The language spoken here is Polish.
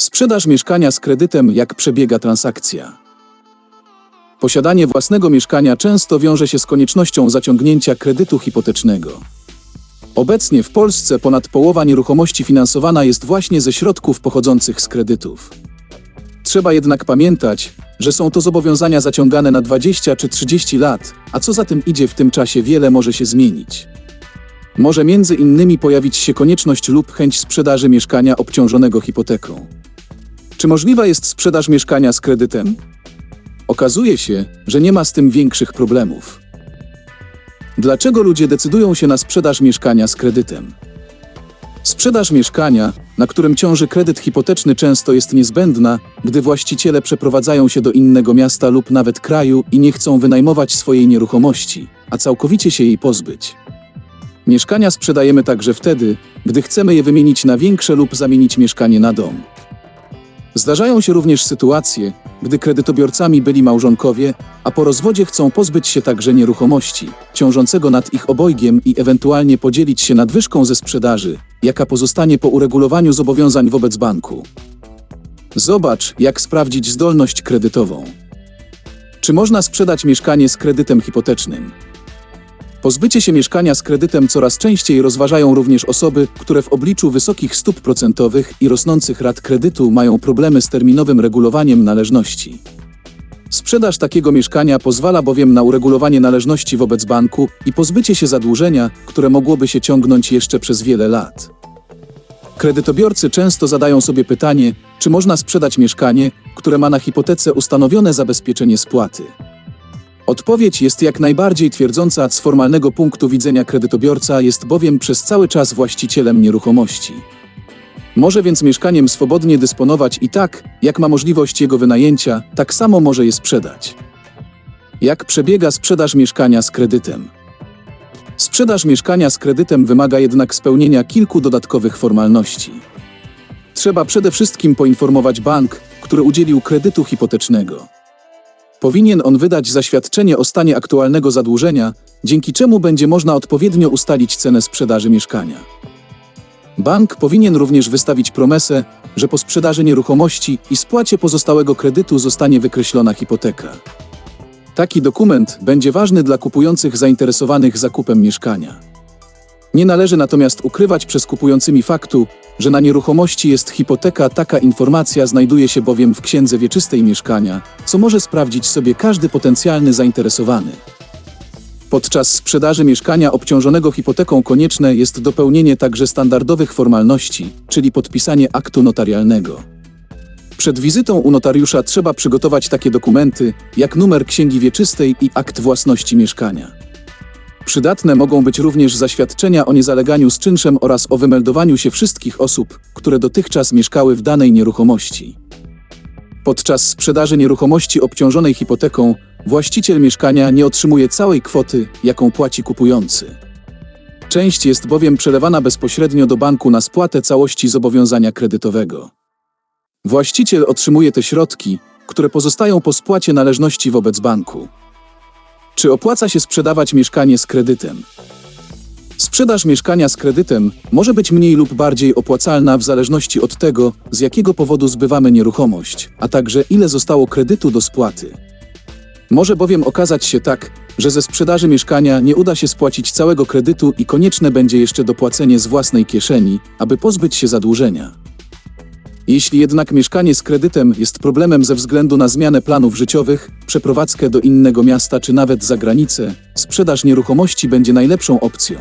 Sprzedaż mieszkania z kredytem, jak przebiega transakcja. Posiadanie własnego mieszkania często wiąże się z koniecznością zaciągnięcia kredytu hipotecznego. Obecnie w Polsce ponad połowa nieruchomości finansowana jest właśnie ze środków pochodzących z kredytów. Trzeba jednak pamiętać, że są to zobowiązania zaciągane na 20 czy 30 lat, a co za tym idzie w tym czasie wiele może się zmienić. Może między innymi pojawić się konieczność lub chęć sprzedaży mieszkania obciążonego hipoteką. Czy możliwa jest sprzedaż mieszkania z kredytem? Okazuje się, że nie ma z tym większych problemów. Dlaczego ludzie decydują się na sprzedaż mieszkania z kredytem? Sprzedaż mieszkania, na którym ciąży kredyt hipoteczny, często jest niezbędna, gdy właściciele przeprowadzają się do innego miasta lub nawet kraju i nie chcą wynajmować swojej nieruchomości, a całkowicie się jej pozbyć. Mieszkania sprzedajemy także wtedy, gdy chcemy je wymienić na większe lub zamienić mieszkanie na dom. Zdarzają się również sytuacje, gdy kredytobiorcami byli małżonkowie, a po rozwodzie chcą pozbyć się także nieruchomości, ciążącego nad ich obojgiem i ewentualnie podzielić się nadwyżką ze sprzedaży, jaka pozostanie po uregulowaniu zobowiązań wobec banku. Zobacz, jak sprawdzić zdolność kredytową. Czy można sprzedać mieszkanie z kredytem hipotecznym? Pozbycie się mieszkania z kredytem coraz częściej rozważają również osoby, które w obliczu wysokich stóp procentowych i rosnących rat kredytu mają problemy z terminowym regulowaniem należności. Sprzedaż takiego mieszkania pozwala bowiem na uregulowanie należności wobec banku i pozbycie się zadłużenia, które mogłoby się ciągnąć jeszcze przez wiele lat. Kredytobiorcy często zadają sobie pytanie, czy można sprzedać mieszkanie, które ma na hipotece ustanowione zabezpieczenie spłaty. Odpowiedź jest jak najbardziej twierdząca z formalnego punktu widzenia kredytobiorca jest bowiem przez cały czas właścicielem nieruchomości. Może więc mieszkaniem swobodnie dysponować i tak, jak ma możliwość jego wynajęcia, tak samo może je sprzedać. Jak przebiega sprzedaż mieszkania z kredytem? Sprzedaż mieszkania z kredytem wymaga jednak spełnienia kilku dodatkowych formalności. Trzeba przede wszystkim poinformować bank, który udzielił kredytu hipotecznego. Powinien on wydać zaświadczenie o stanie aktualnego zadłużenia, dzięki czemu będzie można odpowiednio ustalić cenę sprzedaży mieszkania. Bank powinien również wystawić promesę, że po sprzedaży nieruchomości i spłacie pozostałego kredytu zostanie wykreślona hipoteka. Taki dokument będzie ważny dla kupujących zainteresowanych zakupem mieszkania. Nie należy natomiast ukrywać przez kupującymi faktu, że na nieruchomości jest hipoteka, taka informacja znajduje się bowiem w księdze wieczystej mieszkania, co może sprawdzić sobie każdy potencjalny zainteresowany. Podczas sprzedaży mieszkania obciążonego hipoteką konieczne jest dopełnienie także standardowych formalności, czyli podpisanie aktu notarialnego. Przed wizytą u notariusza trzeba przygotować takie dokumenty, jak numer księgi wieczystej i akt własności mieszkania. Przydatne mogą być również zaświadczenia o niezaleganiu z czynszem oraz o wymeldowaniu się wszystkich osób, które dotychczas mieszkały w danej nieruchomości. Podczas sprzedaży nieruchomości obciążonej hipoteką, właściciel mieszkania nie otrzymuje całej kwoty, jaką płaci kupujący. Część jest bowiem przelewana bezpośrednio do banku na spłatę całości zobowiązania kredytowego. Właściciel otrzymuje te środki, które pozostają po spłacie należności wobec banku. Czy opłaca się sprzedawać mieszkanie z kredytem? Sprzedaż mieszkania z kredytem może być mniej lub bardziej opłacalna w zależności od tego, z jakiego powodu zbywamy nieruchomość, a także ile zostało kredytu do spłaty. Może bowiem okazać się tak, że ze sprzedaży mieszkania nie uda się spłacić całego kredytu i konieczne będzie jeszcze dopłacenie z własnej kieszeni, aby pozbyć się zadłużenia. Jeśli jednak mieszkanie z kredytem jest problemem ze względu na zmianę planów życiowych, przeprowadzkę do innego miasta czy nawet za granicę, sprzedaż nieruchomości będzie najlepszą opcją.